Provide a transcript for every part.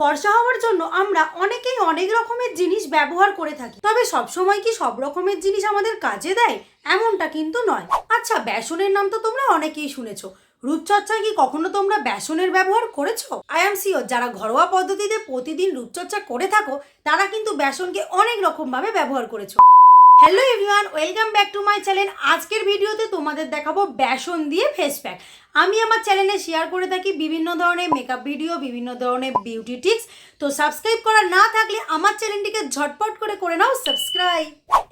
ফর্সা হওয়ার জন্য আমরা অনেকেই অনেক রকমের জিনিস ব্যবহার করে থাকি। তবে সবসময় কি সব রকমের জিনিস আমাদের কাজে দেয়? এমনটা কিন্তু নয়। আচ্ছা বেসনের নাম তো তোমরা অনেকেই শুনেছো। রূপচর্চায় কি কখনো তোমরা বেসনের ব্যবহার করেছ? আই এম সিওর যারা ঘরোয়া পদ্ধতিতে প্রতিদিন রূপচর্চা করে থাকো, তারা কিন্তু বেসনকে অনেক রকমভাবে ব্যবহার করেছ। Hello everyone welcome back to my channel আজকের ভিডিওতে তোমাদের দেখাবো বেসন দিয়ে ফেস প্যাক আমি আমার চ্যানেলে শেয়ার করে থাকি বিভিন্ন ধরনের মেকআপ ভিডিও বিভিন্ন ধরনের বিউটি টিপস তো সাবস্ক্রাইব করা না থাকলে আমার চ্যানেলটিকে ঝটপট করে করে নাও সাবস্ক্রাইব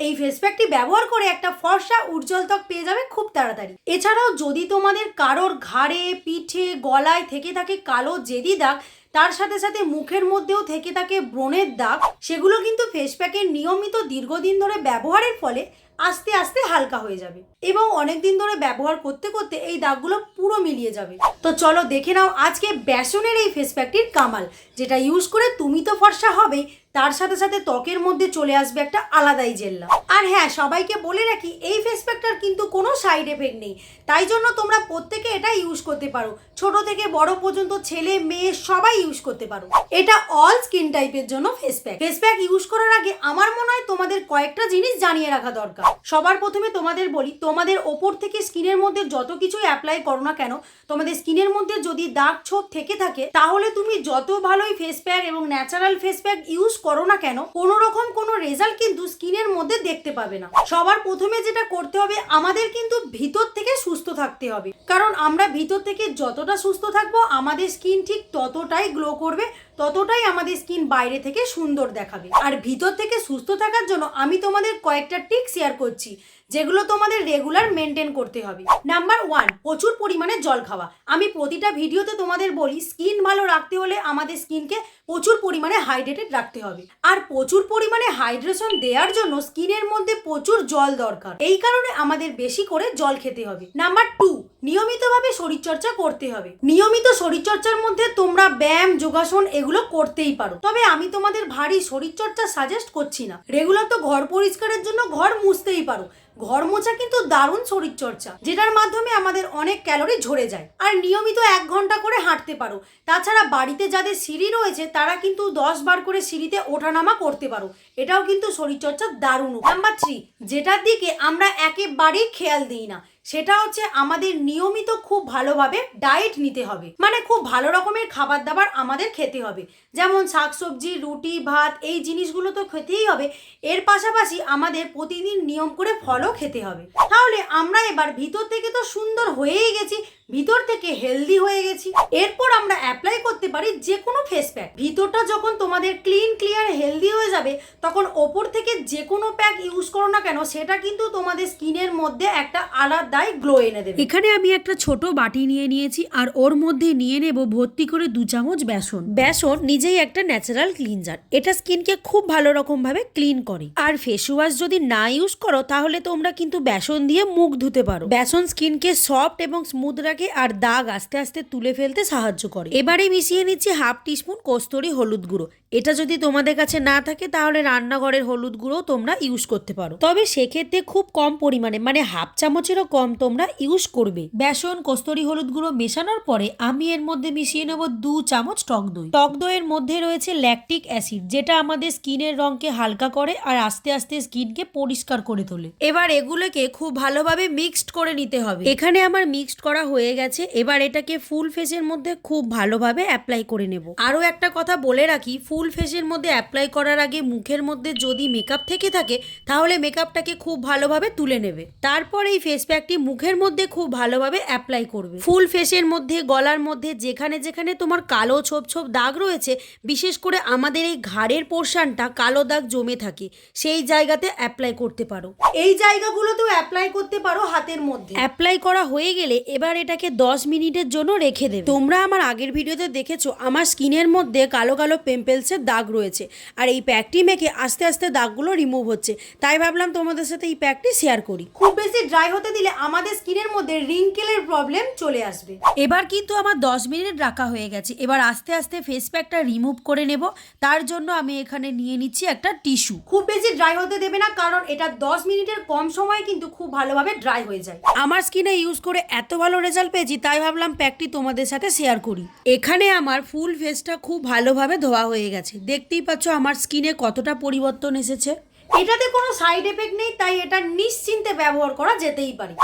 এই ফেস প্যাকটি ব্যবহার করে একটা ফর্সা, উজ্জ্বল ত্বক পেয়ে যাবে খুব তাড়াতাড়ি। এছাড়াও যদি তোমাদের কারোর ঘাড়ে, পিঠে, গলায় থেকে থাকে কালো জেদি দাগ তার সাথে সাথে মুখের মধ্যেও থেকে থাকে ব্রণের দাগ। সেগুলো কিন্তু ফেস প্যাকের নিয়মিত দীর্ঘদিন ধরে ব্যবহারের ফলে আস্তে আস্তে হালকা হয়ে যাবে এবং অনেক দিন ধরে ব্যবহার করতে করতে এই দাগগুলো পুরো মিলিয়ে যাবে। তো চলো দেখে নাও আজকে বেসনের এই ফেস প্যাকটির কামাল, যেটা ইউজ করে তুমি তো ফর্সা হবেই তার সাথে সাথে ত্বকের মধ্যে চলে আসবে একটা আলাদাই জেল্লা। আর হ্যাঁ সবাইকে বলে রাখি, এই ফেস প্যাকটার কিন্তু কোনো সাইড এফেক্ট নেই। তাই জন্য তোমরা প্রত্যেকে এটা ইউজ করতে পারো। ছোট থেকে বড় পর্যন্ত ছেলে, মেয়ে সবাই ইউজ করতে পারো। এটা অল স্কিন টাইপের জন্য face pack face pack use করার আগে আমার মনে হয় তোমাদের কয়েকটা জিনিস জানিয়ে রাখা দরকার। সবার প্রথমে তোমাদের বলি, তোমাদের ওপর থেকে স্কিনের মধ্যে যত কিছুই অ্যাপ্লাই করো না কেন, তোমাদের স্কিনের মধ্যে যদি দাগ ছোপ থেকে থাকে, তাহলে তুমি যত ভালোই ফেস প্যাক এবং ন্যাচারাল ফেস প্যাক ইউজ করো না কেন, কোনো রকম কোনো রেজাল্ট কিন্তু স্কিনের মধ্যে দেখতে পাবে না। সবার প্রথমে যেটা করতে হবে, আমাদের কিন্তু ভিতর থেকে সুস্থ থাকতে হবে। কারণ আমরা ভিতর থেকে যতটা সুস্থ থাকব, আমাদের স্কিন ঠিক ততটাই গ্লো করবে ততটাই আমাদের স্কিন বাইরে থেকে সুন্দর দেখাবে। আর ভিতর থেকে সুস্থ থাকার জন্য আমি তোমাদের কয়েকটা টিক শেয়ার করছি, যেগুলো তোমাদের রেগুলার মেনটেন করতে হবে। নাম্বার ওয়ান প্রচুর পরিমাণে জল খাওয়া। আমি প্রতিটা ভিডিওতে তোমাদের বলি, স্কিন ভালো রাখতে হলে আমাদের স্কিনকে প্রচুর পরিমাণে হাইড্রেটেড রাখতে হবে। আর প্রচুর পরিমাণে হাইড্রেশন দেওয়ার জন্য স্কিনের মধ্যে প্রচুর জল দরকার। এই কারণে আমাদের বেশি করে জল খেতে হবে। নাম্বার টু নিয়মিতভাবে শরীরচর্চা করতে হবে। নিয়মিত শরীরচর্চার মধ্যে তোমরা ব্যায়াম, যোগাসন এগুলো করতেই পারো। তবে আমি তোমাদের ভারী শরীরচর্চা সাজেস্ট করছি না। রেগুলার তো ঘর পরিষ্কারের জন্য ঘর মুছতেই পারো। ঘর মোছা কিন্তু দারুণ শরীরচর্চা, যেটার মাধ্যমে আমাদের অনেক ক্যালোরি ঝরে যায়। আর নিয়মিত এক ঘণ্টা করে হাঁটতে পারো। তাছাড়া বাড়িতে যাদের সিঁড়ি রয়েছে, তারা কিন্তু দশ বার করে সিঁড়িতে ওঠানামা করতে পারো। এটাও কিন্তু শরীরচর্চার দারুণ নাম্বার থ্রি যেটার দিকে আমরা একেবারেই খেয়াল দিই না সেটা হচ্ছে আমাদের নিয়মিত খুব ভালোভাবে ডায়েট নিতে হবে। মানে খুব ভালো রকমের খাবার দাবার আমাদের খেতে হবে। যেমন শাক সবজি রুটি, ভাত এই জিনিসগুলো তো খেতেই হবে। এর পাশাপাশি আমাদের প্রতিদিন নিয়ম করে ফলও খেতে হবে। তাহলে আমরা এবার ভিতর থেকে তো সুন্দর হয়েই গেছি। ভিতর থেকে হেলদি হয়ে গেছি। এরপর আমরা অ্যাপ্লাই করতে পারি যে কোনো ফেস প্যাক ভিতরটা যখন তোমাদের ক্লিন ক্লিয়ার হেলদি হয়ে যাবে, তখন ওপর থেকে যে কোনো প্যাক ইউজ করো না কেন, সেটা কিন্তু তোমাদের স্কিনের মধ্যে একটা আলাদাই গ্লো এনে দেবে। এখানে আমি একটা ছোট বাটি নিয়ে নিয়েছি, আর ওর মধ্যে নিয়ে নেব ভর্তি করে দু চামচ বেসন। বেসন নিজেই একটা ন্যাচারাল ক্লিনজার এটা স্কিনকে খুব ভালো রকম ভাবে ক্লিন করে। আর ফেস ওয়াশ যদি না ইউজ করো, তাহলে তোমরা কিন্তু বেসন দিয়ে মুখ ধুতে পারো। বেসন স্কিনকে সফট এবং স্মুথ রাখে আর দাগ আস্তে আস্তে তুলে ফেলতে সাহায্য করে। এবারে মিশিয়ে নিচ্ছি হাফ টিস্পুন কস্তুরি হলুদ গুঁড়ো। এটা যদি তোমাদের কাছে না থাকে, তাহলে রান্নাঘরের হলুদ গুঁড়ো তোমরা ইউজ করতে পারো। তবে সেক্ষেত্রে খুব কম পরিমাণে মানে হাফ চামচেরও কম তোমরা ইউজ করবে। বেসন, কস্তুরি হলুদ গুঁড়ো মেশানোর পরে আমি এর মধ্যে মিশিয়ে নেব দু চামচ টক দই। টক দইয়ের মধ্যে রয়েছে ল্যাকটিক অ্যাসিড, যেটা আমাদের স্কিনের রঙকে হালকা করে আর আস্তে আস্তে স্কিনকে পরিষ্কার করে তোলে। এবার এগুলোকে খুব ভালোভাবে মিক্সড করে নিতে হবে। এখানে আমার মিক্সড করা হয়ে গেছে, এবার এটাকে ফুল ফেসের মধ্যে খুব ভালোভাবে অ্যাপ্লাই করে নেব। আরও একটা কথা বলে রাখি, ফুল ফেসের মধ্যে অ্যাপ্লাই করার আগে মুখের মধ্যে যদি মেকআপ থেকে থাকে, তাহলে মেকআপটাকে খুব ভালোভাবে তুলে নেবে। তারপর এই ফেস প্যাকটি মুখের মধ্যে খুব ভালোভাবে অ্যাপ্লাই করবে। ফুল ফেসের মধ্যে, গলার মধ্যে, যেখানে যেখানে তোমার কালো ছোপ ছোপ দাগ রয়েছে, বিশেষ করে আমাদের এই ঘাড়ের পোর্শনটা কালো দাগ জমে থাকে, সেই জায়গাতে অ্যাপ্লাই করতে পারো। এই জায়গাগুলোতেও অ্যাপ্লাই করতে পারো হাতের মধ্যে। অ্যাপ্লাই করা হয়ে গেলে এবার এটাকে 10 মিনিটের জন্য রেখে দেবে। তোমরা আমার আগের ভিডিওতে দেখেছ, আমার স্কিনের মধ্যে কালো কালো পিম্পলসের দাগ রয়েছে। আর এই প্যাকটি মেখে আস্তে আস্তে দাগগুলো রিমুভ হচ্ছে। তাই ভাবলাম তোমাদের সাথে এই প্যাকটি শেয়ার করি। খুব বেশি ড্রাই হতে দিলে আমাদের স্কিনের মধ্যে রিঙ্কেলের প্রবলেম চলে আসবে। এবার কিন্তু আমার 10 মিনিট রাখা হয়ে গেছে। এবার আস্তে আস্তে ফেস প্যাকটা রিমুভ করে নেব। তার জন্য আমি এখানে নিয়ে নিচ্ছি একটা টিস্যু খুব বেশি ড্রাই হতে দেবে না, কারণ এটা 10 মিনিটের কম সময়ে কিন্তু খুব ভালোভাবে ড্রাই হয়ে যায়। আমার স্কিনে ইউজ করে এত ভালো রেজাল্ট পেয়েছি, তাই ভাবলাম প্যাকটি তোমাদের সাথে শেয়ার করি। এখানে আমার ফুল ফেসটা খুব ভালোভাবে ধোয়া হয়ে গেছে। দেখতেই পাচ্ছ আমার স্কিনে কতটা পরিবর্তন এসেছে। এটাতে কোনো সাইড এফেক্ট নেই, তাই এটা নিশ্চিন্তে ব্যবহার করা যেতেই পারে।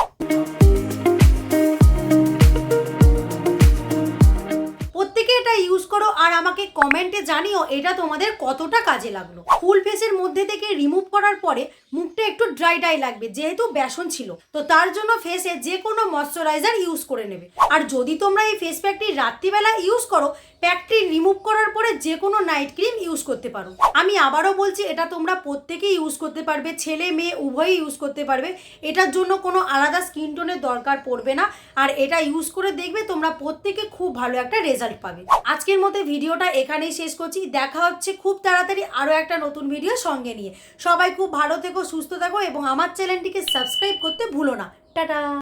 প্রত্যেকে এটা ইউজ করো আর আমাকে কমেন্টে জানিও এটা তোমাদের কতটা কাজে লাগল। ফুল ফেসের মধ্যে থেকে রিমুভ করার পরে মুখটা একটু ড্রাই ড্রাই লাগবে, যেহেতু বেসন ছিল। তো তার জন্য ফেসে যে কোনো ময়শ্চারাইজার ইউজ করে নেবে। আর যদি তোমরা এই ফেস প্যাকটি রাত্রিবেলা ইউজ করো প্যাকটি রিমুভ করার পরে যে কোনো নাইট ক্রিম ইউজ করতে পারো। আমি আবারও বলছি, এটা তোমরা প্রত্যেকেই ইউজ করতে পারবে, ছেলে মেয়ে উভয়ই ইউজ করতে পারবে। এটার জন্য কোনো আলাদা স্কিন টোনের দরকার পড়বে না। আর এটা ইউজ করে দেখবে তোমরা প্রত্যেকে খুব ভালো একটা রেজাল্ট পাবে। আজকের মতো ভিডিওটা এখানেই শেষ করছি। দেখা হচ্ছে খুব তাড়াতাড়ি আরও একটা নতুন ভিডিও সঙ্গে নিয়ে। সবাই খুব ভালো থেকো, সুস্থ থাকো এবং আমার চ্যানেলটিকে সাবস্ক্রাইব করতে ভুলো না। টাটা!